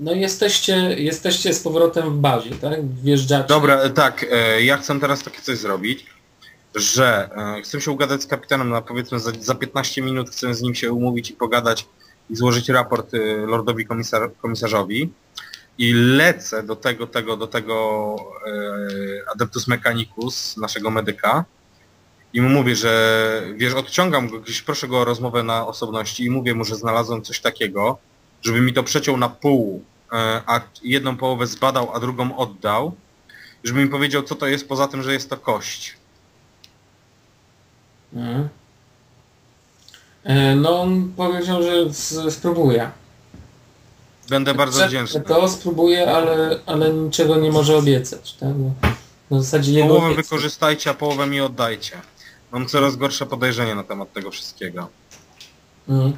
no jesteście, jesteście z powrotem w bazie, tak? Wjeżdżacie. Dobra, e, tak, e, ja chcę teraz takie coś zrobić, że e, chcę się ugadać z kapitanem na powiedzmy za, za 15 minut, chcę z nim się umówić i pogadać i złożyć raport lordowi komisar, komisarzowi i lecę do tego, tego, do tego e, Adeptus Mechanicus, naszego medyka i mu mówię, że wiesz, odciągam go gdzieś, proszę go o rozmowę na osobności i mówię mu, że znalazłem coś takiego, żeby mi to przeciął na pół, e, a jedną połowę zbadał, a drugą oddał, żeby mi powiedział, co to jest poza tym, że jest to kość. Mhm. E, No on powiedział, że spróbuje. Będę bardzo wdzięczny. To spróbuje, ale, ale niczego nie może obiecać, tak? Bo Na zasadzie jego Połowę wykorzystajcie, a połowę mi oddajcie. Mam coraz gorsze podejrzenie na temat tego wszystkiego. Mhm.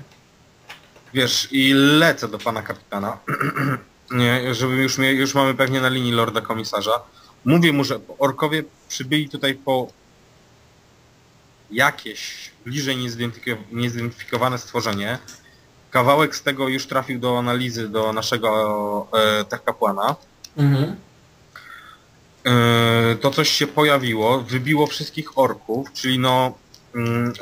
Wiesz, i lecę do pana kapitana, nie, żeby już, mnie, już mamy pewnie na linii lorda komisarza. Mówię mu, że orkowie przybyli tutaj po jakieś bliżej niezidentyfiko- niezidentyfikowane stworzenie. Kawałek z tego już trafił do analizy do naszego e, tech kapłana. Mhm. E, to coś się pojawiło, wybiło wszystkich orków, czyli no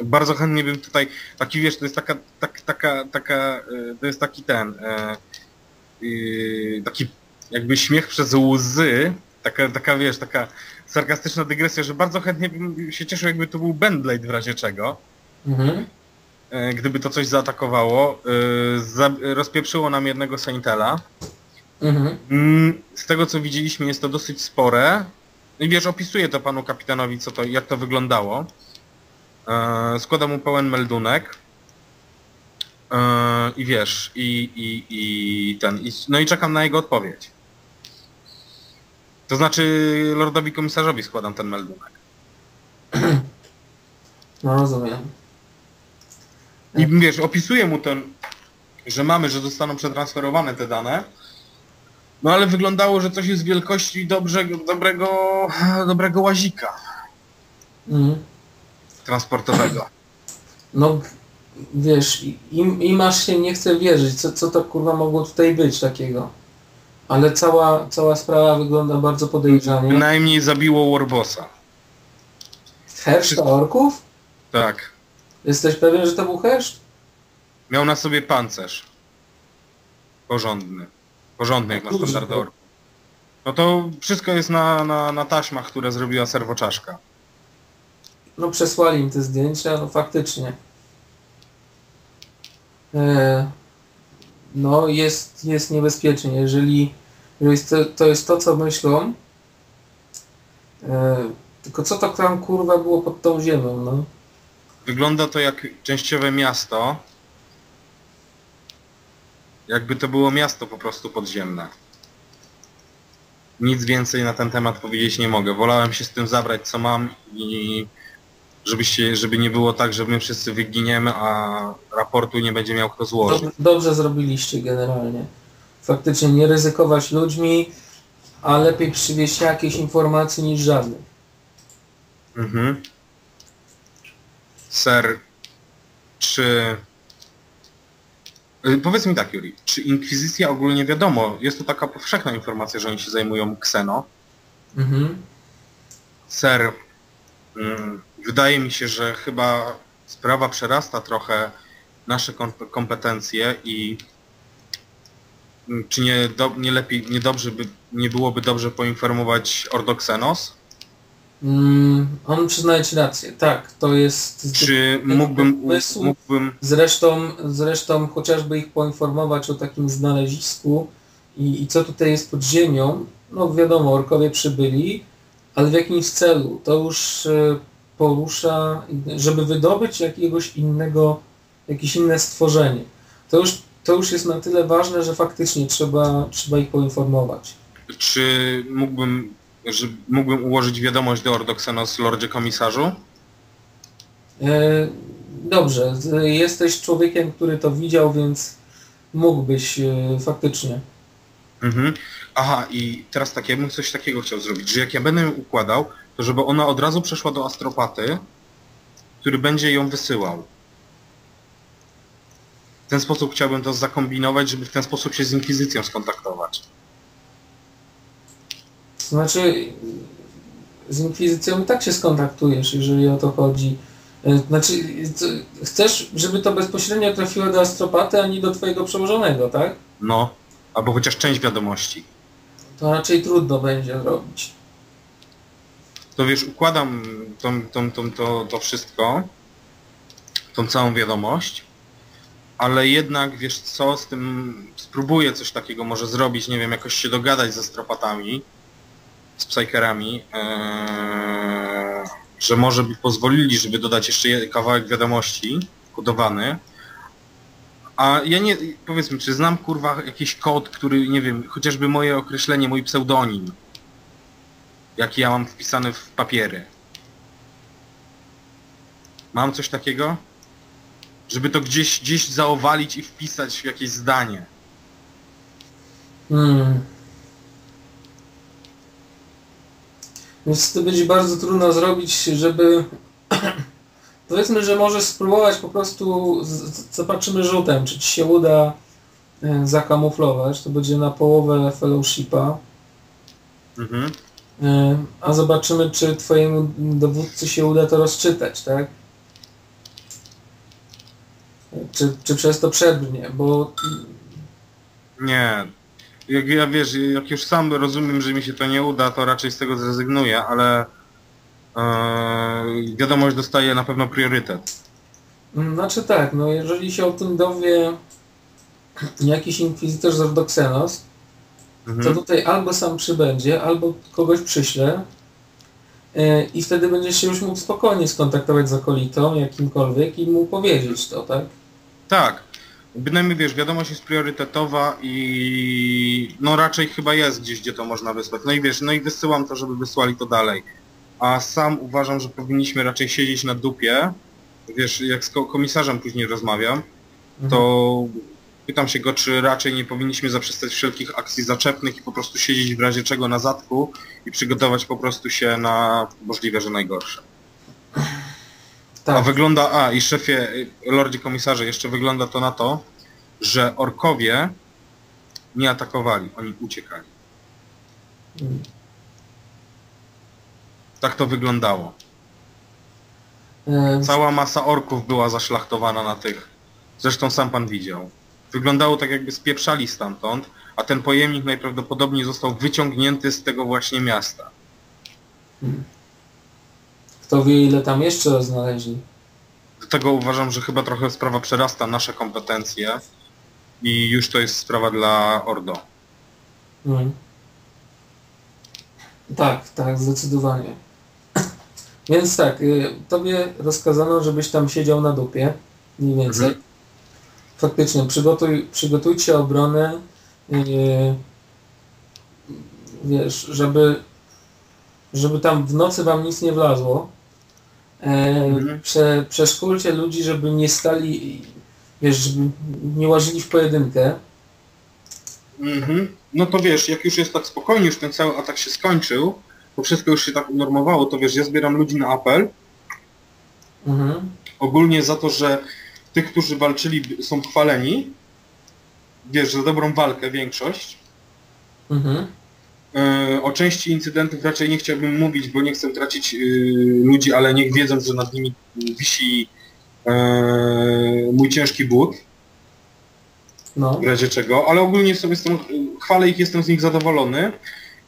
bardzo chętnie bym tutaj, taki wiesz, to jest taka, tak, taka, taka, e, to jest taki ten, e, y, taki jakby śmiech przez łzy, taka, taka wiesz, taka sarkastyczna dygresja, że bardzo chętnie bym się cieszył jakby to był Bandblade w razie czego, Mhm. gdyby to coś zaatakowało, za, rozpieprzyło nam jednego Saintela, Mhm. Mm, Z tego co widzieliśmy jest to dosyć spore. I wiesz, opisuję to panu kapitanowi, co to, jak to wyglądało. E, składam mu pełen meldunek. E, I wiesz, i, i, i ten, i, no i czekam na jego odpowiedź. To znaczy lordowi komisarzowi składam ten meldunek. No rozumiem. I wiesz, opisuję mu ten, że mamy, że zostaną przetransferowane te dane. No ale wyglądało, że coś jest wielkości dobrego, dobrego, dobrego łazika Mhm. Transportowego. No wiesz, im, im aż się nie chce wierzyć, co, co to kurwa mogło tutaj być takiego. Ale cała, cała sprawa wygląda bardzo podejrzanie. Bynajmniej zabiło Warbossa. Herszt orków? Tak. Jesteś pewien, że to był herszt? Miał na sobie pancerz. Porządny. Porządny jak na Kurczę. standardy orków. No to wszystko jest na, na, na taśmach, które zrobiła serwoczaszka. No przesłali im te zdjęcia, no faktycznie. E, no jest, jest niebezpiecznie, jeżeli, jeżeli to, to jest to, co myślą. E, tylko co to tam kurwa było pod tą ziemią, no? Wygląda to jak częściowe miasto. Jakby to było miasto po prostu podziemne. Nic więcej na ten temat powiedzieć nie mogę. Wolałem się z tym zabrać co mam i żebyście, żeby nie było tak, że my wszyscy wyginiemy, a raportu nie będzie miał kto złożyć. Dobrze, dobrze zrobiliście generalnie. Faktycznie nie ryzykować ludźmi, a lepiej przywieźć jakieś informacje niż żadnych. Mhm. Ser, czy... Y, Powiedz mi tak, Juri, czy Inkwizycja ogólnie wiadomo, jest to taka powszechna informacja, że oni się zajmują kseno. Mhm. Ser, mm, wydaje mi się, że chyba sprawa przerasta trochę nasze kom- kompetencje i czy nie, do, nie lepiej, nie dobrze by, nie byłoby dobrze poinformować Ordoxenos? Mm, on przyznaje ci rację. Tak, to jest... Czy mógłbym, pomysł. mógłbym Zresztą, zresztą chociażby ich poinformować o takim znalezisku i, i co tutaj jest pod ziemią, no wiadomo, orkowie przybyli, ale w jakimś celu. To już e, porusza, żeby wydobyć jakiegoś innego, jakieś inne stworzenie. To już, to już jest na tyle ważne, że faktycznie trzeba, trzeba ich poinformować. Czy mógłbym, że mógłbym ułożyć wiadomość do Ordoxenos, Lordzie Komisarzu? E, Dobrze, jesteś człowiekiem, który to widział, więc mógłbyś e, faktycznie. Mhm. Aha, i teraz tak, ja bym coś takiego chciał zrobić, że jak ja będę ją układał, to żeby ona od razu przeszła do astropaty, który będzie ją wysyłał. W ten sposób chciałbym to zakombinować, żeby w ten sposób się z Inkwizycją skontaktować. Znaczy, z Inkwizycją i tak się skontaktujesz, jeżeli o to chodzi. E, Znaczy, chcesz, żeby to bezpośrednio trafiło do astropaty, a nie do twojego przełożonego, tak? No, albo chociaż część wiadomości. To raczej trudno będzie zrobić. To wiesz, układam tą, tą, tą, to, to wszystko, tą całą wiadomość, ale jednak wiesz co, z tym spróbuję coś takiego może zrobić, nie wiem, jakoś się dogadać ze stropatami, z psykerami, eee, że może by pozwolili, żeby dodać jeszcze je- kawałek wiadomości kodowany. A ja nie, powiedzmy, czy znam kurwa jakiś kod, który, nie wiem, chociażby moje określenie, mój pseudonim, jaki ja mam wpisany w papiery. Mam coś takiego? Żeby to gdzieś, gdzieś zaowalić i wpisać w jakieś zdanie. Hmm. Więc to będzie bardzo trudno zrobić, żeby... Powiedzmy, że możesz spróbować po prostu, zobaczymy rzutem, czy ci się uda e, zakamuflować. To będzie na połowę fellowshipa. Mhm. E, A zobaczymy, czy twojemu dowódcy się uda to rozczytać, tak? Czy, czy przez to przebrnie, bo Nie. Jak ja wiesz, jak już sam rozumiem, że mi się to nie uda, to raczej z tego zrezygnuję, ale e, wiadomość dostaje na pewno priorytet. Mm, Znaczy tak, no jeżeli się o tym dowie jakiś inkwizytor z Ordoxenos, to Mhm. tutaj albo sam przybędzie, albo kogoś przyśle e, i wtedy będziesz się już mógł spokojnie skontaktować z akolitą, jakimkolwiek i mu powiedzieć to, tak? Tak. Bynajmniej wiesz, wiadomość jest priorytetowa i no raczej chyba jest gdzieś, gdzie to można wysłać. No i wiesz, no i wysyłam to, żeby wysłali to dalej. A sam uważam, że powinniśmy raczej siedzieć na dupie. Wiesz, jak z ko- komisarzem później rozmawiam, Mhm. Pytam się go, czy raczej nie powinniśmy zaprzestać wszelkich akcji zaczepnych i po prostu siedzieć w razie czego na zadku i przygotować po prostu się na możliwe, że najgorsze. A Tak, wygląda, a i szefie, y, lordzie komisarze, jeszcze wygląda to na to, że orkowie nie atakowali, oni uciekali. Mm. Tak to wyglądało. Cała masa orków była zaszlachtowana na tych. Zresztą sam pan widział. Wyglądało tak jakby spieprzali stamtąd, a ten pojemnik najprawdopodobniej został wyciągnięty z tego właśnie miasta. Kto wie ile tam jeszcze znaleźli. Dlatego uważam, że chyba trochę sprawa przerasta nasze kompetencje i już to jest sprawa dla Ordo. Mm. Tak, tak, zdecydowanie. Więc tak, y, tobie rozkazano, żebyś tam siedział na dupie, mniej więcej. Mhm. Faktycznie, przygotuj, przygotujcie obronę, y, wiesz, żeby, żeby tam w nocy wam nic nie wlazło. Mhm. prze, przeszkolcie ludzi, żeby nie stali, wiesz, żeby nie łażyli w pojedynkę. Mhm. No to wiesz, jak już jest tak spokojnie, już ten cały atak się skończył, bo wszystko już się tak unormowało, to wiesz, ja zbieram ludzi na apel, Mhm. ogólnie za to, że tych, którzy walczyli są chwaleni, wiesz, za dobrą walkę większość. Mhm. E, o części incydentów raczej nie chciałbym mówić, bo nie chcę tracić e, ludzi, ale niech wiedzą, że nad nimi wisi e, mój ciężki but, No. w razie czego, ale ogólnie sobie jestem, chwalę ich, jestem z nich zadowolony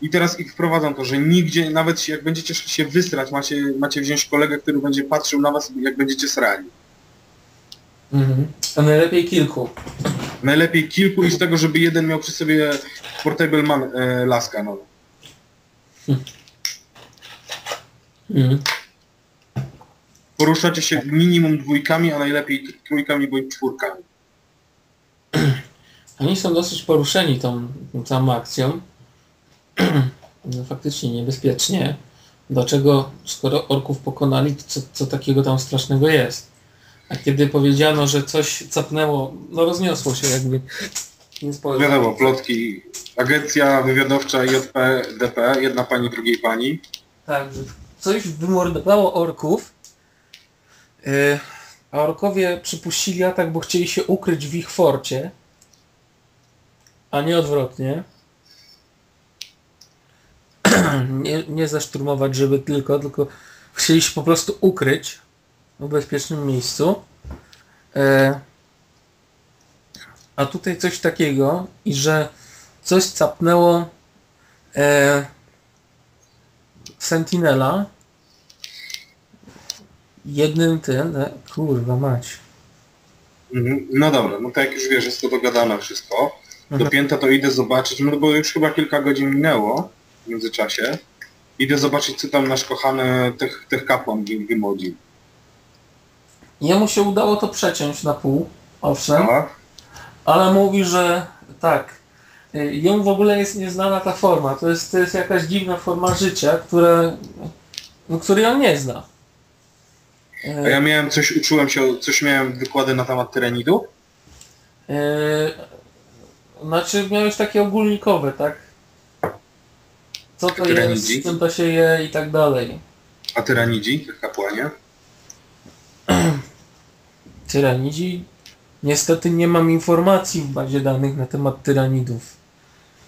i teraz ich wprowadzam to, że nigdzie, nawet jak będziecie się wysrać, macie, macie wziąć kolegę, który będzie patrzył na was, jak będziecie srali. Mhm. A najlepiej kilku. Najlepiej kilku i z tego, żeby jeden miał przy sobie portable man, e, laska, no. Mhm. Poruszacie się minimum dwójkami, a najlepiej trójkami bądź czwórkami. Oni są dosyć poruszeni tą, całą akcją. No, faktycznie niebezpiecznie. Dlaczego, skoro orków pokonali, to co, co takiego tam strasznego jest? A kiedy powiedziano, że coś capnęło, no rozniosło się jakby. Wiadomo, plotki, agencja wywiadowcza JP, DP, jedna pani, drugiej pani. Tak, że coś wymordowało orków. Yy, a orkowie przypuścili atak, bo chcieli się ukryć w ich forcie, a nie odwrotnie. nie, nie zaszturmować, żeby tylko, tylko chcieli się po prostu ukryć w bezpiecznym miejscu. E, a tutaj coś takiego, i że coś capnęło e, Sentinela jednym tym, e, kurwa mać. Mhm. No dobra, no to jak już wiesz, jest to dogadane wszystko. Mhm. Dopięte to idę zobaczyć, no bo już chyba kilka godzin minęło w międzyczasie. Idę zobaczyć, co tam nasz kochany tych, tych kapłan wy- wymodził. Jemu się udało to przeciąć na pół, owszem, Aha. ale mówi, że tak. y, Jemu w ogóle jest nieznana ta forma. To jest, to jest jakaś dziwna forma życia, które, no, której on nie zna. A ja miałem coś, uczyłem się, coś miałem wykłady na temat tyranidu. Yy, znaczy miałeś takie ogólnikowe, tak? Co to Tyranidzi? jest, czym to się je i tak dalej. A tyranidzi, kapłanie? Tyranidzi? Niestety nie mam informacji w bazie danych na temat tyranidów.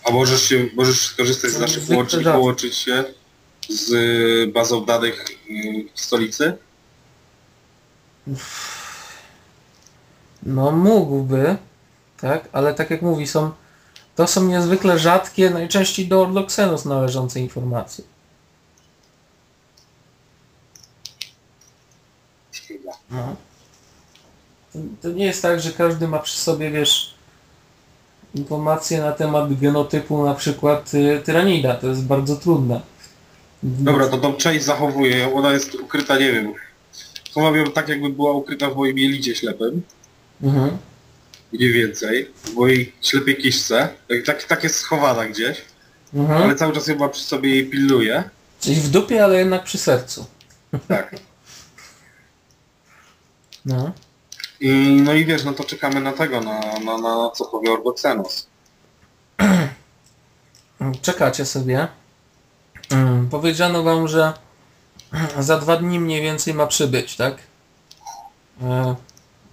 A możesz się, możesz skorzystać z To naszych połączeń, rzadko. połączyć się z y, bazą danych y, w stolicy? No mógłby, tak? Ale tak jak mówi, są to są niezwykle rzadkie, najczęściej do Orloxenos należące informacje. No. To, nie jest tak, że każdy ma przy sobie, wiesz, informacje na temat genotypu na przykład y, tyranida. To jest bardzo trudne. Dobra, to tą część zachowuję ona jest ukryta, nie wiem. Chowam ją tak, jakby była ukryta w moim jelicie ślepym. Mhm. Mniej więcej. W mojej ślepej kiszce. Tak, tak, tak jest schowana gdzieś. Mhm. Ale cały czas chyba przy sobie jej pilnuję. Czyli w dupie, ale jednak przy sercu. Tak. No. I, no i wiesz, no to czekamy na tego, na, na, na co powie Orgoxenos. Czekacie sobie. Mm, Powiedziano wam, że za dwa dni mniej więcej ma przybyć, tak? E,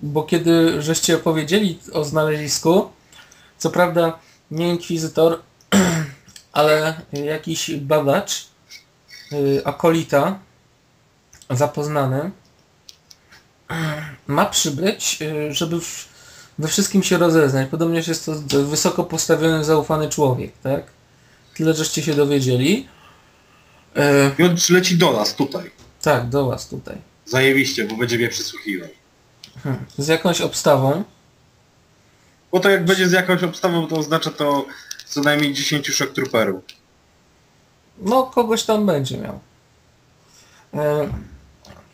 Bo kiedy żeście powiedzieli o znalezisku, co prawda nie inkwizytor, ale jakiś badacz, y, akolita zapoznany, ma przybyć, y, żeby w, we wszystkim się rozeznać. Podobnież jest to wysoko postawiony, zaufany człowiek, tak? Tyle żeście się dowiedzieli. E, I on przyleci do nas, tutaj. tak, do was tutaj. Zajebiście, bo będzie mnie przysłuchiwał. Hmm. Z jakąś obstawą. Bo to jak będzie z jakąś obstawą, to oznacza to co najmniej 10 shock trooperów. No, kogoś tam będzie miał. E,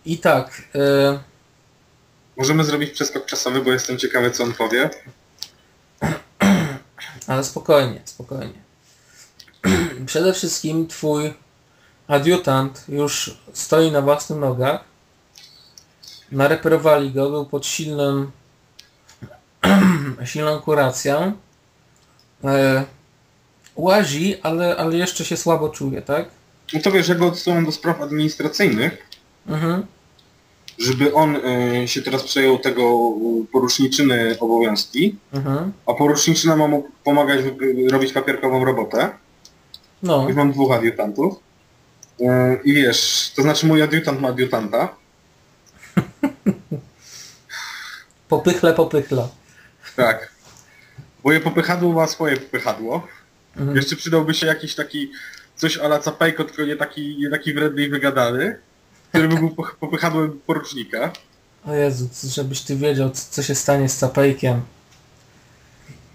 I tak. E, Możemy zrobić przeskok czasowy, bo jestem ciekawy, co on powie. ale spokojnie, spokojnie. Przede wszystkim twój adiutant już stoi na własnych nogach. Nareperowali go, był pod silnym silną kuracją. E, łazi, ale, ale jeszcze się słabo czuje, tak? No to wiesz, ja go odsyłam do spraw administracyjnych, Mhm. Żeby on y, się teraz przejął tego y, poruczniczyny obowiązki, Mhm. a poruczniczyna ma mu pomagać y, robić papierkową robotę. No, Już mam dwóch adiutantów. Y, I wiesz, to znaczy mój adiutant ma adiutanta. popychle, popychla. Tak. Moje popychadło ma swoje popychadło. Mhm. Jeszcze przydałby się jakiś taki coś ala capejko, tylko nie taki, nie taki wredny i wygadany, który by był po- popychadłem porucznika. O Jezu, żebyś ty wiedział, co, się stanie z Capejkiem.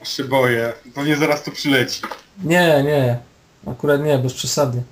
Aż się boję. Pewnie zaraz tu przyleci. Nie, nie. Akurat nie, bez przesady.